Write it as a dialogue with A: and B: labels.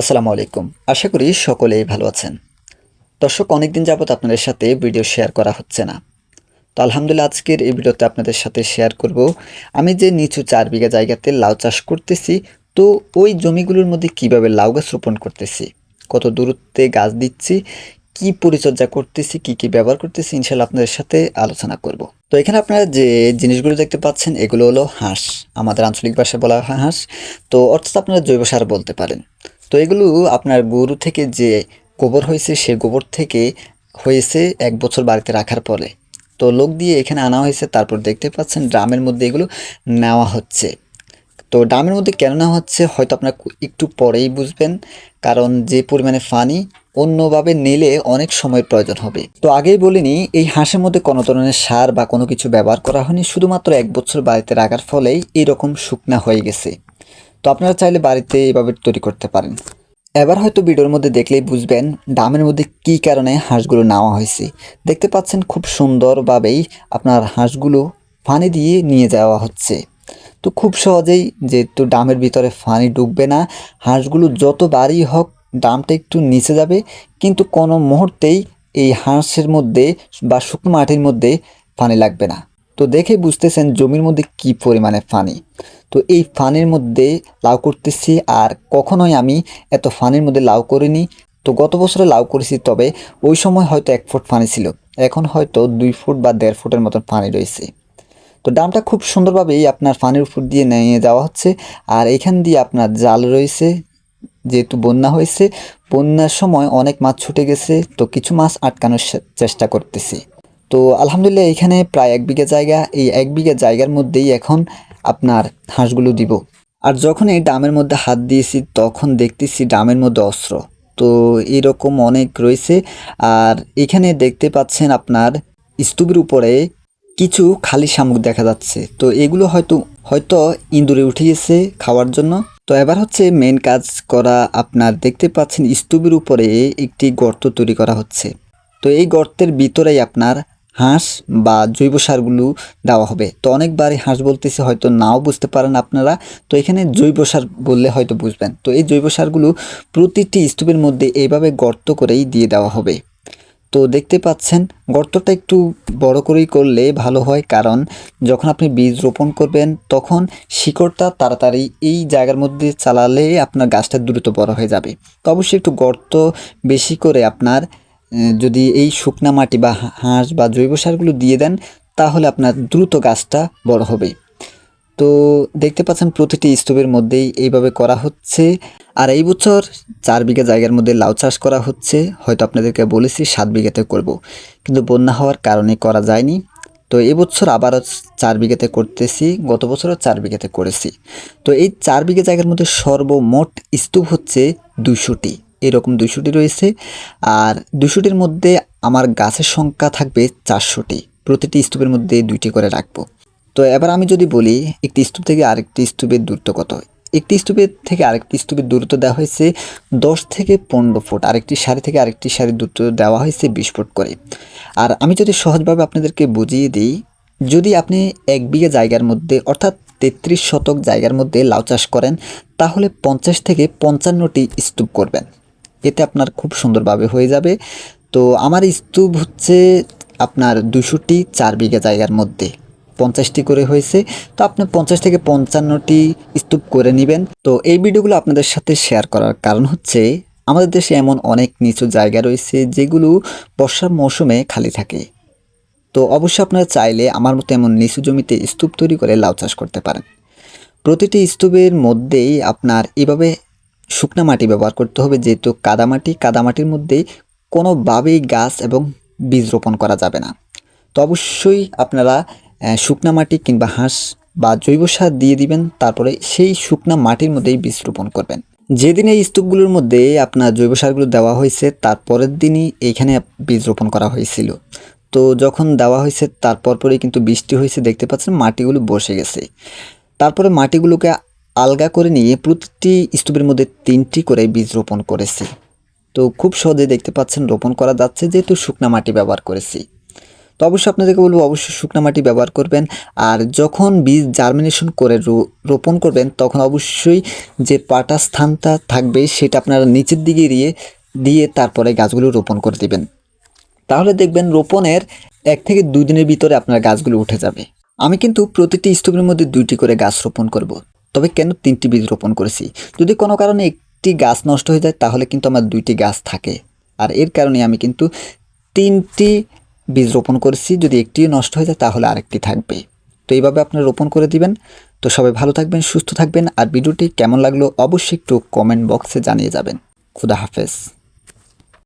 A: আসসালামু আলাইকুম। আশা করি সকলেই ভালো আছেন। দর্শক, অনেকদিন যাবত আপনাদের সাথে ভিডিও শেয়ার করা হচ্ছে না। তো আলহামদুলিল্লাহ, আজকের এই ভিডিওতে আপনাদের সাথে শেয়ার করব। আমি যে নিচু চার বিঘা জায়গাতে লাউ চাষ করতেছি, তো ওই জমিগুলোর মধ্যে কীভাবে লাউ গাছ রোপণ করতেছি? কত দূরত্বে গাছ দিচ্ছি? কি পরিচর্যা করতেছি? কি কি ব্যবহার করতেছি? ইনশাল্লাহ আপনাদের সাথে আলোচনা করব। তো এখানে আপনারা যে জিনিসগুলো দেখতে পাচ্ছেন, এগুলো হলো হাঁস। আমাদের আঞ্চলিক ভাষায় বলা হয় হাঁস। তো অর্থাৎ আপনারা জৈব সার বলতে পারেন। তো এগুলো আপনার গরু থেকে যে গোবর হয়েছে, সে গোবর থেকে হয়েছে এক বছর বাড়িতে রাখার পরে। তো লোক দিয়ে এখানে আনা হয়েছে, তারপর দেখতে পাচ্ছেন ড্রামের মধ্যে এগুলো নেওয়া হচ্ছে। তো ড্রামের মধ্যে কেন নেওয়া হচ্ছে, হয়তো আপনার একটু পরেই বুঝবেন, কারণ যে পরিমাণে পানি অন্যভাবে নিলে অনেক সময়ের প্রয়োজন হবে। তো আগেই বলিনি এই হাঁসের মধ্যে কোনো ধরনের সার বা কোনো কিছু ব্যবহার করা হয়নি, শুধুমাত্র এক বছর বাড়িতে রাখার ফলেই এরকম শুকনা হয়ে গেছে। তো আপনারা চাইলে বাড়িতে এভাবে তৈরি করতে পারেন। এবার হয়তো ভিডিওর মধ্যে দেখলেই বুঝবেন ডামের মধ্যে কী কারণে হাঁসগুলো নেওয়া হয়েছে। দেখতে পাচ্ছেন খুব সুন্দরভাবেই আপনার হাঁসগুলো পানি দিয়ে নিয়ে যাওয়া হচ্ছে। তো খুব সহজেই যেহেতু ডামের ভিতরে পানি ঢুকবে না, হাঁসগুলো যত বাড়ি হোক ডামটা একটু নিচে যাবে, কিন্তু কোনো মুহূর্তেই এই হাঁসের মধ্যে বা শুকনো মাটির মধ্যে পানি লাগবে না। তো দেখে বুঝতেছেন জমির মধ্যে কি পরিমাণে পানি তো এই ফানির মধ্যে লাউ করতেছি আর কখনোই আমি এত ফানির মধ্যে লাউ করিনি। তো গত বছরে লাউ করেছি, তবে ওই সময় হয়তো এক ফুট পানি ছিল। এখন হয়তো দুই ফুট বা দেড় ফুটের মতন পানি রয়েছে। তো ডামটা খুব সুন্দরভাবেই আপনার পানির উপর দিয়ে নিয়ে যাওয়া হচ্ছে। আর এখান দিয়ে আপনার জাল রয়েছে, যেহেতু বন্যা হয়েছে। বন্যার সময় অনেক মাছ ছুটে গেছে, তো কিছু মাছ আটকানোর চেষ্টা করতেছি। তো আলহামদুলিল্লাহ এখানে প্রায় এক বিঘা জায়গা। এই এক বিঘা জায়গার মধ্যেই এখন আপনার হাঁসগুলো দিব। আর যখন এই ডামের মধ্যে হাত দিয়েছি, তখন দেখতেছি ডামের মধ্যে অস্ত্র। তো এরকম অনেক রয়েছে। আর এখানে দেখতে পাচ্ছেন আপনার স্তূপের উপরে কিছু খালি শামুক দেখা যাচ্ছে। তো এগুলো হয়তো হয়তো ইঁদুরে উঠে গেছে খাওয়ার জন্য। তো এবার হচ্ছে মেন কাজ করা আপনার দেখতে পাচ্ছেন স্তূপের উপরে একটি গর্ত তৈরি করা হচ্ছে। তো এই গর্তের ভিতরেই আপনার হাঁস বা জৈব সারগুলো দেওয়া হবে। তো অনেকবারই হাঁস বলতেছে, হয়তো নাও বুঝতে পারেন আপনারা। তো এখানে জৈব সার বললে হয়তো বুঝবেন। তো এই জৈব সারগুলো প্রতিটি স্তূপের মধ্যে এইভাবে গর্ত করেই দিয়ে দেওয়া হবে। তো দেখতে পাচ্ছেন, গর্তটা একটু বড় করেই করলে ভালো হয়, কারণ যখন আপনি বীজ রোপণ করবেন, তখন শিকড়টা তাড়াতাড়ি এই জায়গার মধ্যে চালালে আপনার গাছটা দ্রুত বড় হয়ে যাবে। তো অবশ্যই একটু গর্ত বেশি করে আপনার যদি এই শুকনা মাটি বা হাঁস বা জৈব সারগুলো দিয়ে দেন, তাহলে আপনার দ্রুত গাছটা বড় হবে। তো দেখতে পাচ্ছেন প্রতিটি স্তূপের মধ্যেই এইভাবে করা হচ্ছে। আর এই বছর চার বিঘা জায়গার মধ্যে লাউ চাষ করা হচ্ছে। হয়তো আপনাদেরকে বলেছি সাত বিঘাতে করব। কিন্তু বন্যা হওয়ার কারণে করা যায়নি। তো এবছর আবারও চার বিঘাতে করতেছি। গত বছরও চার বিঘাতে করেছি। তো এই চার বিঘা জায়গার মধ্যে সর্বমোট স্তূপ হচ্ছে দুশোটি এরকম দুশোটি রয়েছে। আর দুশোটির মধ্যে আমার গাছের সংখ্যা থাকবে চারশোটি। প্রতিটি স্তূপের মধ্যে দুইটি করে রাখব। তো এবার আমি যদি বলি, একটি স্তূপ থেকে আরেকটি স্তূপের দূরত্ব কত? একটি স্তূপের থেকে আরেকটি স্তূপের দূরত্ব দেওয়া হয়েছে দশ থেকে পনেরো ফুট। আরেকটি সারি থেকে আরেকটি সারির দূরত্ব দেওয়া হয়েছে বিশ ফুট করে। আর আমি যদি সহজভাবে আপনাদেরকে বুঝিয়ে দিই, যদি আপনি এক বিঘা জায়গার মধ্যে, অর্থাৎ তেত্রিশ শতক জায়গার মধ্যে লাউ চাষ করেন, তাহলে পঞ্চাশ থেকে পঞ্চান্নটি স্তূপ করবেন। এতে আপনার খুব সুন্দরভাবে হয়ে যাবে। তো আমার স্তূপ হচ্ছে আপনার দুশোটি চার বিঘা জায়গার মধ্যে। পঞ্চাশটি করে হয়েছে। তো আপনি পঞ্চাশ থেকে পঞ্চান্নটি স্তূপ করে নেবেন। তো এই ভিডিওগুলো আপনাদের সাথে শেয়ার করার কারণ হচ্ছে, আমাদের দেশে এমন অনেক নিচু জায়গা রয়েছে যেগুলো বর্ষার মৌসুমে খালি থাকে। তো অবশ্যই আপনারা চাইলে আমার মতো এমন নিচু জমিতে স্তূপ তৈরি করে লাউ চাষ করতে পারেন। প্রতিটি স্তূপের মধ্যেই আপনার এভাবে শুকনা মাটি ব্যবহার করতে হবে, যেহেতু কাদামাটি কাদামাটির মধ্যে কোনোভাবেই গাছ এবং বীজ রোপণ করা যাবে না। তো অবশ্যই আপনারা শুকনা মাটি কিংবা হাঁস বা জৈব সার দিয়ে দিবেন, তারপরে সেই শুকনা মাটির মধ্যেই বীজ রোপণ করবেন। যেদিন এই স্তূপগুলোর মধ্যে আপনার জৈব সারগুলো দেওয়া হয়েছে, তার পরের দিনই এইখানে বীজ রোপণ করা হয়েছিল। তো যখন দেওয়া হয়েছে তারপর পরেই কিন্তু বৃষ্টি হয়েছে, দেখতে পাচ্ছেন মাটিগুলো বসে গেছে। তারপরে মাটিগুলোকে আলগা করে নিয়ে প্রতিটি স্তূপের মধ্যে তিনটি করে বীজ রোপণ করেছি। তো খুব সহজে দেখতে পাচ্ছেন, রোপণ করা যাচ্ছে যেহেতু শুকনা মাটি ব্যবহার করেছি। তো অবশ্যই আপনাদেরকে বলব, অবশ্যই শুকনা মাটি ব্যবহার করবেন। আর যখন বীজ জার্মিনেশন করে রোপণ করবেন, তখন অবশ্যই যে পাটা স্থানটা থাকবে সেটা আপনারা নিচের দিকে দিয়ে দিয়ে তারপরে গাছগুলো রোপণ করে দিবেন। তাহলে দেখবেন রোপণের এক থেকে দুই দিনের ভিতরে আপনার গাছগুলো উঠে যাবে। আমি কিন্তু প্রতিটি স্তূপের মধ্যে দুইটি করে গাছ রোপণ করব। তবে কেন তিনটি বীজ রোপণ করেছি? যদি কোনো কারণে একটি গাছ নষ্ট হয়ে যায়, তাহলে কিন্তু আমার দুইটি গাছ থাকে। আর এর কারণে আমি কিন্তু তিনটি বীজ রোপণ করেছি, যদি একটি নষ্ট হয়ে যায়, তাহলে আরেকটি থাকবে। তো এইভাবে আপনারা রোপণ করে দিবেন। তো সবাই ভালো থাকবেন, সুস্থ থাকবেন, আর ভিডিওটি কেমন লাগল অবশ্যই একটু কমেন্ট বক্সে জানিয়ে যাবেন। খুদা হাফেজ।